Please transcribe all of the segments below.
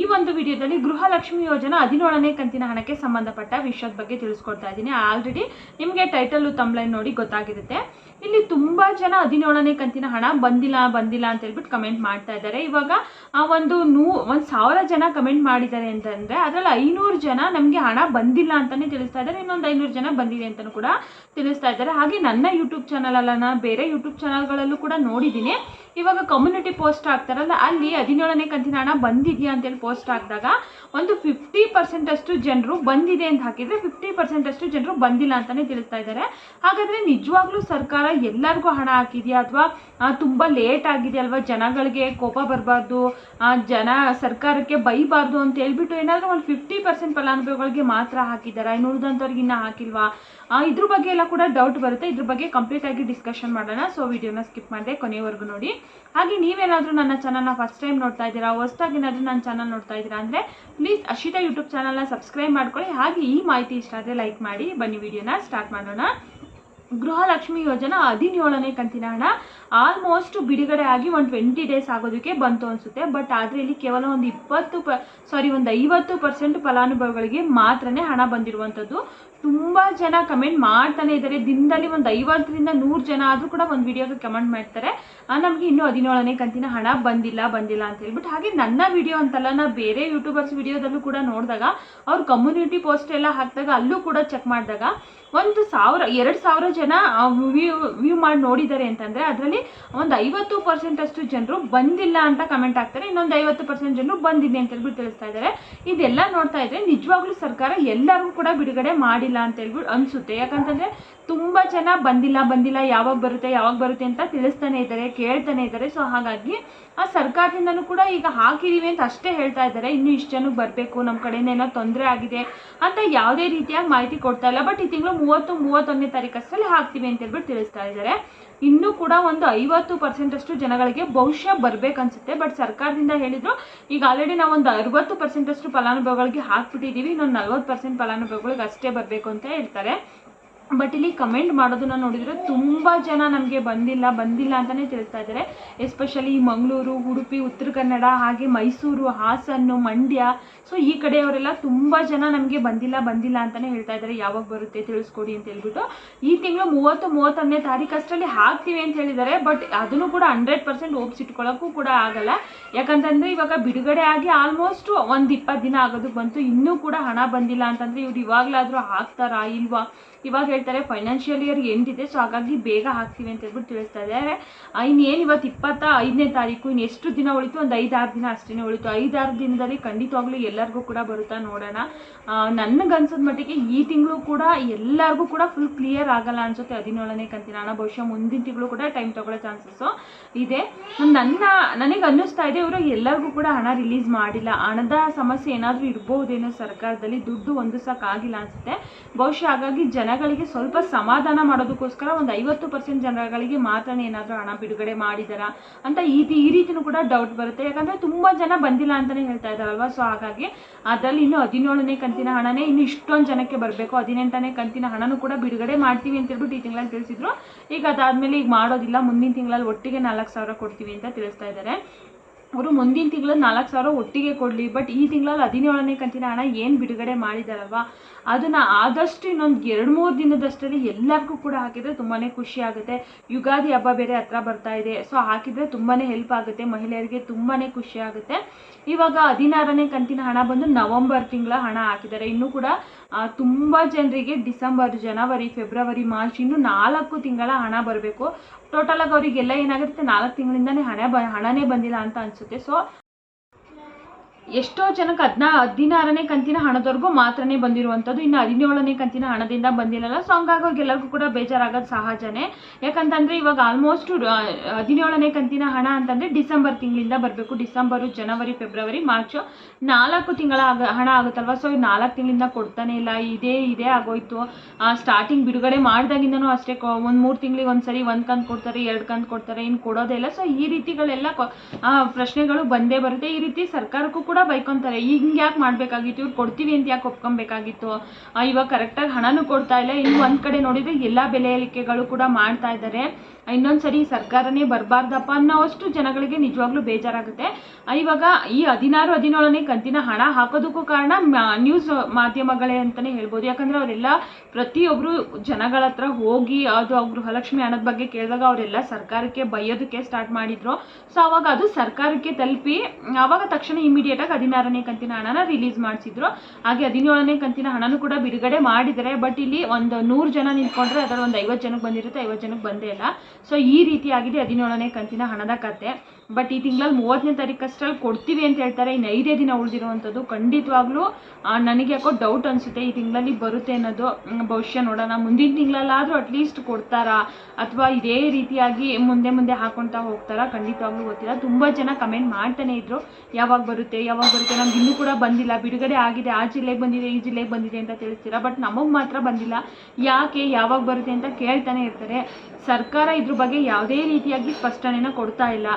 ಈ ಒಂದು ವಿಡಿಯೋದಲ್ಲಿ ಗೃಹಲಕ್ಷ್ಮಿ ಯೋಜನಾ ಹದಿನೇಳನೇ ಕಂತಿನ ಹಣಕ್ಕೆ ಸಂಬಂಧಪಟ್ಟ ವಿಷಯದ ಬಗ್ಗೆ ತಿಳಿಸ್ಕೊಡ್ತಾ ಇದ್ದೀನಿ. ಆಲ್ರೆಡಿ ನಿಮಗೆ ಟೈಟಲ್ ತಮ್ಲೈನ್ ನೋಡಿ ಗೊತ್ತಾಗಿರುತ್ತೆ. ಇಲ್ಲಿ ತುಂಬ ಜನ ಹದಿನೇಳನೇ ಕಂತಿನ ಹಣ ಬಂದಿಲ್ಲ ಬಂದಿಲ್ಲ ಅಂತ ಹೇಳ್ಬಿಟ್ಟು ಕಮೆಂಟ್ ಮಾಡ್ತಾ ಇದ್ದಾರೆ. ಇವಾಗ ಆ ಒಂದು ನೂ, ಒಂದು ಸಾವಿರ ಜನ ಕಮೆಂಟ್ ಮಾಡಿದ್ದಾರೆ ಅಂತಂದರೆ ಅದರಲ್ಲಿ ಐನೂರು ಜನ ನಮಗೆ ಹಣ ಬಂದಿಲ್ಲ ಅಂತಲೇ ತಿಳಿಸ್ತಾ ಇದ್ದಾರೆ. ಇನ್ನೊಂದು ಐನೂರು ಜನ ಬಂದಿದೆ ಅಂತಲೂ ಕೂಡ ತಿಳಿಸ್ತಾ ಇದ್ದಾರೆ. ಹಾಗೆ ನನ್ನ ಯೂಟ್ಯೂಬ್ ಚಾನಲಲ್ಲ ನಾನು ಬೇರೆ ಯೂಟ್ಯೂಬ್ ಚಾನಲ್ಗಳಲ್ಲೂ ಕೂಡ ನೋಡಿದ್ದೀನಿ. ಇವಾಗ ಕಮ್ಯುನಿಟಿ ಪೋಸ್ಟ್ ಹಾಕ್ತಾರಲ್ಲ ಅಲ್ಲಿ ಹದಿನೇಳನೇ ಕಂತಿನ ಹಣ ಬಂದಿದೆಯಾ ಅಂತೇಳಿ ಪೋಸ್ಟ್ ಹಾಕಿದಾಗ ಒಂದು ಫಿಫ್ಟಿ ಪರ್ಸೆಂಟ್ ಅಷ್ಟು ಜನರು ಬಂದಿದೆ ಅಂತ ಹಾಕಿದ್ರೆ ಫಿಫ್ಟಿ ಪರ್ಸೆಂಟ್ ಅಷ್ಟು ಜನರು ಬಂದಿಲ್ಲ ಅಂತಾನೆ ತಿಳಿಸ್ತಾ ಇದ್ದಾರೆ. ಹಾಗಾದ್ರೆ ನಿಜವಾಗ್ಲೂ ಸರ್ಕಾರ ಎಲ್ಲರಿಗೂ ಹಣ ಹಾಕಿದೆಯಾ ಅಥವಾ ತುಂಬ ಲೇಟ್ ಆಗಿದೆ ಅಲ್ವಾ ಜನಗಳಿಗೆ ಕೋಪ ಬರಬಾರ್ದು ಜನ ಸರ್ಕಾರಕ್ಕೆ ಬೈಬಾರ್ದು ಅಂತ ಹೇಳ್ಬಿಟ್ಟು ಏನಾದರೂ ಒಂದು ಫಿಫ್ಟಿ ಪರ್ಸೆಂಟ್ ಫಲಾನುಭವಿಗಳಿಗೆ ಮಾತ್ರ ಹಾಕಿದ್ದಾರೆ? ಇನ್ನು ಇನ್ನೂ ಹಾಕಿಲ್ವಾ? ಇದ್ರ ಬಗ್ಗೆ ಎಲ್ಲ ಕೂಡ ಡೌಟ್ ಬರುತ್ತೆ. ಇದ್ರ ಬಗ್ಗೆ ಕಂಪ್ಲೀಟ್ ಆಗಿ ಡಿಸ್ಕಷನ್ ಮಾಡೋಣ. ಸೊ ವಿಡಿಯೋನ ಸ್ಕಿಪ್ ಮಾಡಿದೆ ಕೊನೆಯವರೆಗೂ ನೋಡಿ. ಹಾಗೆ ನೀವೇನಾದರೂ ನನ್ನ ಚಾನಲ್ನ ಫಸ್ಟ್ ಟೈಮ್ ನೋಡ್ತಾ ಇದ್ದೀರಾ? ಹೊಸ್ದಾಗಿ ಏನಾದರೂ ನನ್ನ ಚಾನಲ್ ನೋಡ್ತಾ ಇದ್ದೀರಾ ಅಂದರೆ ಪ್ಲೀಸ್ ಅಶಿತಾ ಯೂಟ್ಯೂಬ್ ಚಾನಲ್ನ ಸಬ್ಸ್ಕ್ರೈಬ್ ಮಾಡ್ಕೊಳ್ಳಿ. ಹಾಗೆ ಈ ಮಾಹಿತಿ ಇಷ್ಟ ಆದರೆ ಲೈಕ್ ಮಾಡಿ. ಬನ್ನಿ ವಿಡಿಯೋನ ಸ್ಟಾರ್ಟ್ ಮಾಡೋಣ. ಗೃಹಲಕ್ಷ್ಮಿ ಯೋಜನಾ ಹದಿನೇಳನೇ ಕಂತಿನ ಹಣ ಆಲ್ಮೋಸ್ಟ್ ಬಿಡುಗಡೆ ಆಗಿ ಒಂದು ಟ್ವೆಂಟಿ ಡೇಸ್ ಆಗೋದಕ್ಕೆ ಬಂತು ಅನಿಸುತ್ತೆ. ಬಟ್ ಆದರೆ ಇಲ್ಲಿ ಕೇವಲ ಒಂದು ಇಪ್ಪತ್ತು ಪ ಸಾರಿ ಒಂದು ಐವತ್ತು ಪರ್ಸೆಂಟ್ ಫಲಾನುಭವಿಗಳಿಗೆ ಮಾತ್ರನೇ ಹಣ ಬಂದಿರುವಂಥದ್ದು. ತುಂಬ ಜನ ಕಮೆಂಟ್ ಮಾಡ್ತಾನೆ ಇದ್ದಾರೆ. ದಿನದಲ್ಲಿ ಒಂದು ಐವತ್ತರಿಂದ ನೂರು ಜನ ಆದರೂ ಕೂಡ ಒಂದು ವಿಡಿಯೋಗೆ ಕಮೆಂಟ್ ಮಾಡ್ತಾರೆ. ನಮಗೆ ಇನ್ನೂ ಹದಿನೇಳನೇ ಕಂತಿನ ಹಣ ಬಂದಿಲ್ಲ ಬಂದಿಲ್ಲ ಅಂತ ಹೇಳ್ಬಿಟ್ಟು. ಹಾಗೆ ನನ್ನ ವಿಡಿಯೋ ಅಂತಲ್ಲ, ನಾ ಬೇರೆ ಯೂಟ್ಯೂಬರ್ಸ್ ವಿಡಿಯೋದಲ್ಲೂ ಕೂಡ ನೋಡಿದಾಗ ಅವ್ರ ಕಮ್ಯುನಿಟಿ ಪೋಸ್ಟ್ ಎಲ್ಲ ಹಾಕಿದಾಗ ಅಲ್ಲೂ ಕೂಡ ಚೆಕ್ ಮಾಡಿದಾಗ ಒಂದು ಸಾವಿರ, ಎರಡು ಸಾವಿರ ಜನ ವ್ಯೂ ವ್ಯೂ ಮಾಡಿ ನೋಡಿದ್ದಾರೆ ಅಂತಂದರೆ ಅದರಲ್ಲಿ ಒಂದು ಐವತ್ತು ಪರ್ಸೆಂಟ್ ಅಷ್ಟು ಜನರು ಬಂದಿಲ್ಲ ಅಂತ ಕಮೆಂಟ್ ಆಗ್ತಾರೆ ಇನ್ನೊಂದು ಐವತ್ತು ಪರ್ಸೆಂಟ್ ಜನರು ಬಂದಿದೆ ಅಂತ ಹೇಳ್ಬಿಟ್ಟು ತಿಳಿಸ್ತಾ ಇದ್ದಾರೆ. ಇದೆಲ್ಲ ನೋಡ್ತಾ ಇದ್ರೆ ನಿಜವಾಗ್ಲೂ ಸರ್ಕಾರ ಎಲ್ಲರಿಗೂ ಕೂಡ ಬಿಡುಗಡೆ ಮಾಡಿಲ್ಲ ಅಂತ ಹೇಳ್ಬಿಟ್ಟು ಅನಿಸುತ್ತೆ. ಯಾಕಂತಂದರೆ ತುಂಬ ಜನ ಬಂದಿಲ್ಲ ಬಂದಿಲ್ಲ, ಯಾವಾಗ ಬರುತ್ತೆ ಯಾವಾಗ ಬರುತ್ತೆ ಅಂತ ತಿಳಿಸ್ತಾನೆ ಇದ್ದಾರೆ, ಕೇಳ್ತಾನೆ ಇದ್ದಾರೆ. ಸೊ ಹಾಗಾಗಿ ಆ ಸರ್ಕಾರದಿಂದನೂ ಕೂಡ ಈಗ ಹಾಕಿದೀವಿ ಅಂತ ಅಷ್ಟೇ ಹೇಳ್ತಾ ಇದ್ದಾರೆ. ಇನ್ನು ಇಷ್ಟು ಜನಕ್ಕೆ ಬರಬೇಕು ನಮ್ಮ ಕಡೆಯಿಂದ ಏನೋ ತೊಂದರೆ ಆಗಿದೆ ಅಂತ ಯಾವುದೇ ರೀತಿಯಾಗಿ ಮಾಹಿತಿ ಕೊಡ್ತಾ ಇಲ್ಲ. ಬಟ್ ಈ ತಿಂಗಳು ಮೂವತ್ತು, ಮೂವತ್ತೊಂದನೇ ತಾರೀಕು ಅಷ್ಟರಲ್ಲಿ ಹಾಕ್ತೀವಿ ಅಂತ ಹೇಳ್ಬಿಟ್ಟು ತಿಳಿಸ್ತಾ ಇದ್ದಾರೆ. ಇನ್ನೂ ಕೂಡ ಒಂದು ಐವತ್ತು ಪರ್ಸೆಂಟ್ ಅಷ್ಟು ಜನಗಳಿಗೆ ಬಹುಶಃ ಬರ್ಬೇಕನ್ಸುತ್ತೆ ಬಟ್ ಸರ್ಕಾರದಿಂದ ಹೇಳಿದ್ರು, ಈಗ ಆಲ್ರೆಡಿ ನಾವು ಒಂದು ಅರವತ್ತು ಪರ್ಸೆಂಟ್ ಅಷ್ಟು ಫಲಾನುಭವಿಗಳಿಗೆ ಹಾಕ್ಬಿಟ್ಟಿದ್ದೀವಿ. ಇನ್ನೊಂದು ನಲ್ವತ್ತು ಪರ್ಸೆಂಟ್ ಫಲಾನುಭವಿಗಳಿಗೆ ಅಷ್ಟೇ ಬರಬೇಕು ಅಂತ ಹೇಳ್ತಾರೆ. ಬಟ್ ಇಲ್ಲಿ ಕಮೆಂಟ್ ಮಾಡೋದನ್ನ ನೋಡಿದ್ರೆ ತುಂಬ ಜನ ನಮಗೆ ಬಂದಿಲ್ಲ ಬಂದಿಲ್ಲ ಅಂತಲೇ ತಿಳಿಸ್ತಾ ಇದ್ದಾರೆ ಎಸ್ಪೆಷಲಿ ಮಂಗಳೂರು, ಉಡುಪಿ, ಉತ್ತರ ಕನ್ನಡ, ಹಾಗೆ ಮೈಸೂರು ಹಾಸನ್ನು ಮಂಡ್ಯ. ಸೊ ಈ ಕಡೆಯವರೆಲ್ಲ ತುಂಬ ಜನ ನಮಗೆ ಬಂದಿಲ್ಲ ಬಂದಿಲ್ಲ ಅಂತಲೇ ಹೇಳ್ತಾ ಇದ್ದಾರೆ ಯಾವಾಗ ಬರುತ್ತೆ ತಿಳಿಸ್ಕೊಡಿ ಅಂತ ಹೇಳ್ಬಿಟ್ಟು. ಈ ತಿಂಗಳು ಮೂವತ್ತು, ಮೂವತ್ತೊಂದನೇ ತಾರೀಕು ಅಷ್ಟರಲ್ಲಿ ಹಾಕ್ತೀವಿ ಅಂತ ಹೇಳಿದ್ದಾರೆ ಬಟ್ ಅದನ್ನು ಕೂಡ ಹಂಡ್ರೆಡ್ ಪರ್ಸೆಂಟ್ ಓಪ್ಸಿಟ್ಕೊಳ್ಳೋಕ್ಕೂ ಕೂಡ ಆಗಲ್ಲ. ಯಾಕಂತಂದರೆ ಇವಾಗ ಬಿಡುಗಡೆ ಆಗಿ ಆಲ್ಮೋಸ್ಟ್ ಒಂದು ಇಪ್ಪತ್ತು ದಿನ ಆಗೋದಕ್ಕೆ ಬಂತು. ಇನ್ನೂ ಕೂಡ ಹಣ ಬಂದಿಲ್ಲ ಅಂತಂದರೆ ಇವ್ರು ಇವಾಗಲಾದರೂ ಹಾಕ್ತಾರಾ ಇಲ್ವಾ? ಇವಾಗ ಹೇಳ್ತಾರೆ ಫೈನಾನ್ಷಿಯಲ್ ಇಯರ್ ಎಂಡಿದೆ ಸೊ ಹಾಗಾಗಿ ಬೇಗ ಹಾಕ್ತೀವಿ ಅಂತ ಹೇಳ್ಬಿಟ್ಟು ತಿಳಿಸ್ತಾ ಇದ್ದಾರೆ. ಇನ್ನೇನು ಇವತ್ತು ಇಪ್ಪತ್ತ ಐದನೇ ತಾರೀಕು ಇನ್ನು ಎಷ್ಟು ದಿನ ಉಳಿತು? ಒಂದು ಐದಾರು ದಿನ ಅಷ್ಟೇ ಉಳಿತು. ಐದಾರು ದಿನದಲ್ಲಿ ಖಂಡಿತವಾಗ್ಲೂ ಎಲ್ಲರಿಗೂ ಕೂಡ ಬರುತ್ತಾ ನೋಡೋಣ. ನನಗನ್ಸೋದ ಮಟ್ಟಿಗೆ ಈ ತಿಂಗಳು ಕೂಡ ಎಲ್ಲರಿಗೂ ಕೂಡ ಫುಲ್ ಕ್ಲಿಯರ್ ಆಗಲ್ಲ ಅನ್ಸುತ್ತೆ ಹದಿನೇಳನೇ ಕಂತಿನ. ಹಣ ಬಹುಶಃ ಮುಂದಿನ ತಿಂಗಳು ಕೂಡ ಟೈಮ್ ತಗೊಳ್ಳೋ ಚಾನ್ಸಸ್ಸು ಇದೆ. ನನ್ನ, ನನಗೆ ಅನ್ನಿಸ್ತಾ ಇದೆ, ಇವರು ಎಲ್ಲರಿಗೂ ಕೂಡ ಹಣ ರಿಲೀಸ್ ಮಾಡಿಲ್ಲ. ಹಣದ ಸಮಸ್ಯೆ ಏನಾದರೂ ಇರ್ಬೋದೇನೋ ಸರ್ಕಾರದಲ್ಲಿ? ದುಡ್ಡು ಹೊಂದಿಸೋಕ್ಕಾಗಿಲ್ಲ ಅನ್ಸುತ್ತೆ. ಬಹುಶಃ ಹಾಗಾಗಿ ಜನಗಳಿಗೆ ಸ್ವಲ್ಪ ಸಮಾಧಾನ ಮಾಡೋದಕ್ಕೋಸ್ಕರ ಒಂದು ಐವತ್ತು ಪರ್ಸೆಂಟ್ ಜನಗಳಿಗೆ ಮಾತ್ರ ಏನಾದರೂ ಹಣ ಬಿಡುಗಡೆ ಮಾಡಿದಾರಾ ಅಂತ ಈ ಈ ರೀತಿನೂ ಕೂಡ ಡೌಟ್ ಬರುತ್ತೆ. ಯಾಕಂದರೆ ತುಂಬ ಜನ ಬಂದಿಲ್ಲ ಅಂತಲೇ ಹೇಳ್ತಾ ಇದ್ದಾರಲ್ವಾ? ಸೊ ಹಾಗಾಗಿ ಅದರಲ್ಲಿ ಇನ್ನು ಹದಿನೇಳನೇ ಕಂತಿನ ಹಣನೇ ಇನ್ನು ಇಷ್ಟೊಂದು ಜನಕ್ಕೆ ಬರಬೇಕು. ಹದಿನೆಂಟನೇ ಕಂತಿನ ಹಣನೂ ಕೂಡ ಬಿಡುಗಡೆ ಮಾಡ್ತೀವಿ ಅಂತ ಹೇಳ್ಬಿಟ್ಟು ಈ ತಿಂಗಳಲ್ಲಿ ತಿಳಿಸಿದ್ರು. ಈಗ ಅದಾದಮೇಲೆ ಈಗ ಮಾಡೋದಿಲ್ಲ. ಮುಂದಿನ ತಿಂಗಳಲ್ಲಿ ಒಟ್ಟಿಗೆ ನಾಲ್ಕು ಸಾವಿರ ಕೊಡ್ತೀವಿ ಅಂತ ತಿಳಿಸ್ತಾ ಇದ್ದಾರೆ. ಅವರು ಮುಂದಿನ ತಿಂಗಳಲ್ಲಿ ನಾಲ್ಕು ಸಾವಿರ ಒಟ್ಟಿಗೆ ಕೊಡಲಿ ಬಟ್ ಈ ತಿಂಗಳಲ್ಲಿ ಹದಿನೇಳನೇ ಕಂತಿನ ಹಣ ಏನು ಬಿಡುಗಡೆ ಮಾಡಿದಾರಲ್ವ? ಅದನ್ನು ಆದಷ್ಟು ಇನ್ನೊಂದು ಎರಡು ಮೂರು ದಿನದಷ್ಟರಲ್ಲಿ ಎಲ್ಲರಿಗೂ ಕೂಡ ಹಾಕಿದರೆ ತುಂಬಾ ಖುಷಿ ಆಗುತ್ತೆ. ಯುಗಾದಿ ಹಬ್ಬ ಬೇರೆ ಹತ್ರ ಬರ್ತಾ ಇದೆ ಸೊ ಹಾಕಿದರೆ ತುಂಬಾ ಹೆಲ್ಪ್ ಆಗುತ್ತೆ, ಮಹಿಳೆಯರಿಗೆ ತುಂಬಾ ಖುಷಿ ಆಗುತ್ತೆ. ಇವಾಗ ಹದಿನಾರನೇ ಕಂತಿನ ಹಣ ಬಂದು ನವಂಬರ್ ತಿಂಗಳ ಹಣ ಹಾಕಿದ್ದಾರೆ. ಇನ್ನೂ ಕೂಡ ತುಂಬ ಜನರಿಗೆ ಡಿಸೆಂಬರ್, ಜನವರಿ, ಫೆಬ್ರವರಿ, ಮಾರ್ಚ್ ಇನ್ನು ನಾಲ್ಕು ತಿಂಗಳ ಹಣ ಬರಬೇಕು. ಟೋಟಲಾಗಿ ಅವರಿಗೆಲ್ಲ ಏನಾಗುತ್ತೆ? ನಾಲ್ಕು ತಿಂಗಳಿಂದನೇ ಹಣ ಬ, ಹಣನೇ ಬಂದಿಲ್ಲ ಅಂತ ಅನಿಸುತ್ತೆ. ಸೊ ಎಷ್ಟೋ ಜನಕ್ಕೆ ಹದಿನಾ, ಹದಿನಾರನೇ ಕಂತಿನ ಹಣದವರೆಗೂ ಮಾತ್ರನೇ ಬಂದಿರುವಂಥದ್ದು. ಇನ್ನು ಹದಿನೇಳನೇ ಕಂತಿನ ಹಣದಿಂದ ಬಂದಿಲ್ಲಲ್ಲ ಸೊ ಹಂಗಾಗಿ ಅವ್ರಿಗೆಲ್ಲರಿಗೂ ಕೂಡ ಬೇಜಾರಾಗೋದು ಸಹಜನೇ. ಯಾಕಂತಂದರೆ ಇವಾಗ ಆಲ್ಮೋಸ್ಟ್ ಹದಿನೇಳನೇ ಕಂತಿನ ಹಣ ಅಂತಂದರೆ ಡಿಸೆಂಬರ್ ತಿಂಗಳಿಂದ ಬರಬೇಕು. ಡಿಸೆಂಬರು, ಜನವರಿ, ಫೆಬ್ರವರಿ, ಮಾರ್ಚು ನಾಲ್ಕು ತಿಂಗಳ ಹಣ ಆಗುತ್ತಲ್ವ? ಸೊ ನಾಲ್ಕು ತಿಂಗಳಿಂದ ಕೊಡ್ತಾನೆ ಇಲ್ಲ, ಇದೇ ಇದೇ ಆಗೋಯ್ತು. ಸ್ಟಾರ್ಟಿಂಗ್ ಬಿಡುಗಡೆ ಮಾಡಿದಾಗಿಂದನೂ ಅಷ್ಟೇ ಒಂದು ಮೂರು ತಿಂಗಳಿಗೆ ಒಂದು ಸರಿ ಒಂದು ಕಂತು ಕೊಡ್ತಾರೆ, ಎರಡು ಕಂತು ಕೊಡ್ತಾರೆ ಇನ್ನು ಕೊಡೋದೇ ಇಲ್ಲ. ಸೊ ಈ ರೀತಿಗಳೆಲ್ಲ ಪ್ರಶ್ನೆಗಳು ಬಂದೇ ಬರುತ್ತೆ. ಈ ರೀತಿ ಸರ್ಕಾರಕ್ಕೂ ಕೂಡ ಬೈಕೊಂತಾರೆ ಹಿಂಗೆ ಯಾಕೆ ಮಾಡಬೇಕಾಗಿತ್ತು? ಇವ್ರು ಕೊಡ್ತೀವಿ ಅಂತ ಯಾಕೆ ಒಪ್ಕೊಬೇಕಾಗಿತ್ತು ಇವಾಗ ಕರೆಕ್ಟಾಗಿ ಹಣನೂ ಕೊಡ್ತಾ ಇಲ್ಲ. ಇನ್ನು ಒಂದು ಕಡೆ ನೋಡಿದರೆ ಎಲ್ಲ ಬೆಲೆ ಏರಿಕೆಗಳು ಕೂಡ ಮಾಡ್ತಾ ಇದ್ದಾರೆ ಇನ್ನೊಂದು ಸರಿ ಸರ್ಕಾರನೇ ಬರಬಾರ್ದಪ್ಪ ಅನ್ನೋಷ್ಟು ಜನಗಳಿಗೆ ನಿಜವಾಗ್ಲೂ ಬೇಜಾರಾಗುತ್ತೆ. ಇವಾಗ ಈ ಹದಿನಾರು, ಹದಿನೇಳನೇ ಕಂತಿನ ಹಣ ಹಾಕೋದಕ್ಕೂ ಕಾರಣ ನ್ಯೂಸ್ ಮಾಧ್ಯಮಗಳೇ ಅಂತಲೇ ಹೇಳ್ಬೋದು. ಯಾಕಂದರೆ ಅವರೆಲ್ಲ ಪ್ರತಿಯೊಬ್ಬರು ಜನಗಳ ಹತ್ರ ಹೋಗಿ ಅದು ಅವ್ರ ಗೃಹಲಕ್ಷ್ಮಿ ಹಣದ ಬಗ್ಗೆ ಕೇಳಿದಾಗ ಅವರೆಲ್ಲ ಸರ್ಕಾರಕ್ಕೆ ಬೈಯೋದಕ್ಕೆ ಸ್ಟಾರ್ಟ್ ಮಾಡಿದ್ರು. ಸೊ ಅವಾಗ ಅದು ಸರ್ಕಾರಕ್ಕೆ ತಲುಪಿ ಆವಾಗ ತಕ್ಷಣ ಇಮಿಡಿಯೇಟಾಗಿ ಹದಿನಾರನೇ ಕಂತಿನ ಹಣನ ರಿಲೀಸ್ ಮಾಡಿಸಿದ್ರು. ಹಾಗೆ ಹದಿನೇಳನೇ ಕಂತಿನ ಹಣನೂ ಕೂಡ ಬಿಡುಗಡೆ ಮಾಡಿದ್ದಾರೆ. ಬಟ್ ಇಲ್ಲಿ ಒಂದು ನೂರು ಜನ ನಿಂತ್ಕೊಂಡ್ರೆ ಅದರ ಒಂದು ಐವತ್ತು ಜನಕ್ಕೆ ಬಂದಿರುತ್ತೆ, ಐವತ್ತು ಜನಕ್ಕೆ ಬಂದೇ ಇಲ್ಲ. ಸೊ ಈ ರೀತಿಯಾಗಿದೆ ಹದಿನೇಳನೇ ಕಂತಿನ ಹಣದ ಕತೆ ಬಟ್ ಈ ತಿಂಗಳಲ್ಲಿ ಮೂವತ್ತನೇ ತಾರೀಕಷ್ಟರಲ್ಲಿ ಕೊಡ್ತೀವಿ ಅಂತ ಹೇಳ್ತಾರೆ. ಇನ್ನು ಐದೇ ದಿನ ಉಳಿದಿರುವಂಥದ್ದು ಖಂಡಿತವಾಗ್ಲೂ ನನಗೆ ಯಾಕೋ ಡೌಟ್ ಅನಿಸುತ್ತೆ ಈ ತಿಂಗಳಲ್ಲಿ ಬರುತ್ತೆ ಅನ್ನೋದು. ಭವಿಷ್ಯ ನೋಡೋಣ. ಮುಂದಿನ ತಿಂಗಳಲ್ಲಾದರೂ ಅಟ್ಲೀಸ್ಟ್ ಕೊಡ್ತಾರಾ? ಅಥವಾ ಇದೇ ರೀತಿಯಾಗಿ ಮುಂದೆ ಮುಂದೆ ಹಾಕೊಳ್ತಾ ಹೋಗ್ತಾರಾ? ಖಂಡಿತವಾಗ್ಲೂ ಗೊತ್ತಿಲ್ಲ. ತುಂಬ ಜನ ಕಮೆಂಟ್ ಮಾಡ್ತಾನೆ ಇದ್ರು. ಯಾವಾಗ ಬರುತ್ತೆ? ಯಾವಾಗ ಬರುತ್ತೆ? ನಮ್ಗೆ ಇನ್ನೂ ಕೂಡ ಬಂದಿಲ್ಲ. ಬಿಡುಗಡೆ ಆಗಿದೆ. ಆ ಜಿಲ್ಲೆಗೆ ಬಂದಿದೆ, ಈ ಜಿಲ್ಲೆಗೆ ಬಂದಿದೆ ಅಂತ ತಿಳಿಸ್ತೀರಾ? ಬಟ್ ನಮಗೆ ಮಾತ್ರ ಬಂದಿಲ್ಲ. ಯಾಕೆ, ಯಾವಾಗ ಬರುತ್ತೆ ಅಂತ ಕೇಳ್ತಾನೆ ಇರ್ತಾರೆ. ಸರ್ಕಾರ ಇದ್ರ ಬಗ್ಗೆ ಯಾವುದೇ ರೀತಿಯಾಗಿ ಸ್ಪಷ್ಟನೆನ ಕೊಡ್ತಾ ಇಲ್ಲ.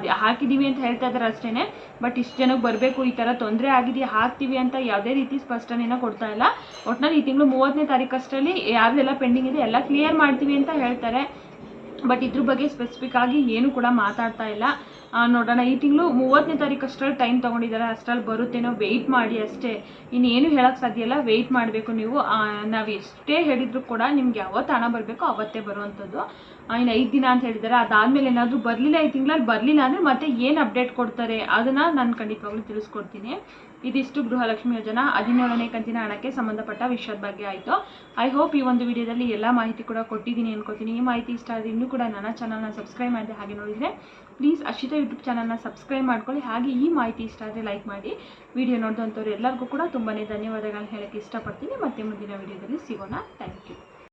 ಅದ್ ಹಾಕಿದ್ದೀವಿ ಅಂತ ಹೇಳ್ತಾ ಇದ್ದಾರೆ ಅಷ್ಟೇ ಬಟ್ ಇಷ್ಟು ಜನಕ್ಕೆ ಬರಬೇಕು, ಈ ಥರ ತೊಂದರೆ ಆಗಿದೆ ಹಾಕ್ತೀವಿ ಅಂತ ಯಾವುದೇ ರೀತಿ ಸ್ಪಷ್ಟನೆನ ಕೊಡ್ತಾ ಇಲ್ಲ. ಒಟ್ನಲ್ಲಿ ಈ ತಿಂಗಳು ಮೂವತ್ತನೇ ತಾರೀಕಷ್ಟರಲ್ಲಿ ಯಾವ್ದೆಲ್ಲ ಪೆಂಡಿಂಗ್ ಇದೆ, ಎಲ್ಲ ಕ್ಲಿಯರ್ ಮಾಡ್ತೀವಿ ಅಂತ ಹೇಳ್ತಾರೆ. ಬಟ್ ಇದ್ರ ಬಗ್ಗೆ ಸ್ಪೆಸಿಫಿಕ್ ಆಗಿ ಏನು ಕೂಡ ಮಾತಾಡ್ತಾ ಇಲ್ಲ. ನೋಡೋಣ, ಈ ತಿಂಗಳು ಮೂವತ್ತನೇ ತಾರೀಕು ಅಷ್ಟರಲ್ಲಿ ಟೈಮ್ ತೊಗೊಂಡಿದ್ದಾರೆ ಅಷ್ಟರಲ್ಲಿ ಬರುತ್ತೇನೋ ವೆಯ್ಟ್ ಮಾಡಿ ಅಷ್ಟೇ. ಇನ್ನೇನು ಹೇಳೋಕ್ಕೆ ಸಾಧ್ಯ ಇಲ್ಲ ವೆಯ್ಟ್ ಮಾಡಬೇಕು ನೀವು. ನಾವು ಎಷ್ಟೇ ಹೇಳಿದ್ರು ಕೂಡ ನಿಮ್ಗೆ ಯಾವತ್ತು ಹಣ ಬರಬೇಕೋ ಅವತ್ತೇ ಬರುವಂಥದ್ದು. ಇನ್ನು ಐದು ದಿನ ಅಂತ ಹೇಳಿದ್ದಾರೆ. ಅದಾದಮೇಲೆ ಏನಾದರೂ ಬರಲಿಲ್ಲ, ಈ ತಿಂಗಳಲ್ಲಿ ಬರಲಿಲ್ಲ ಅಂದರೆ ಮತ್ತೆ ಏನು ಅಪ್ಡೇಟ್ ಕೊಡ್ತಾರೆ ಅದನ್ನು ನಾನು ಖಂಡಿತವಾಗ್ಲೂ ತಿಳಿಸ್ಕೊಡ್ತೀನಿ. ಇದಿಷ್ಟು ಗೃಹಲಕ್ಷ್ಮಿ ಯೋಜನಾ ಹದಿನೇಳನೇ ಕಂತಿನ ಹಣಕ್ಕೆ ಸಂಬಂಧಪಟ್ಟ ವಿಷಯದ ಬಗ್ಗೆ ಆಯಿತು. ಐ ಹೋಪ್ ಈ ಒಂದು ವಿಡಿಯೋದಲ್ಲಿ ಎಲ್ಲ ಮಾಹಿತಿ ಕೂಡ ಕೊಟ್ಟಿದ್ದೀನಿ ಅನ್ಕೋತೀನಿ. ಈ ಮಾಹಿತಿ ಇಷ್ಟ ಆದರೆ ಇನ್ನೂ ಕೂಡ ನನ್ನ ಚಾನಲ್ನ ಸಬ್ಸ್ಕ್ರೈಬ್ ಮಾಡಿದೆ ಹಾಗೆ ನೋಡಿದರೆ ಪ್ಲೀಸ್ ಅಶ್ವಿತಾ ಯೂಟ್ಯೂಬ್ ಚಾನಲ್ನ ಸಬ್ಸ್ಕ್ರೈಬ್ ಮಾಡ್ಕೊಳ್ಳಿ. ಹಾಗೆ ಈ ಮಾಹಿತಿ ಇಷ್ಟ ಆದರೆ ಲೈಕ್ ಮಾಡಿ. ವಿಡಿಯೋ ನೋಡಿದಂಥವ್ರು ಎಲ್ಲರಿಗೂ ಕೂಡ ತುಂಬಾ ಧನ್ಯವಾದಗಳನ್ನ ಹೇಳೋಕ್ಕೆ ಇಷ್ಟಪಡ್ತೀನಿ. ಮತ್ತೆ ಮುಂದಿನ ವಿಡಿಯೋದಲ್ಲಿ ಸಿಗೋಣ. Thank you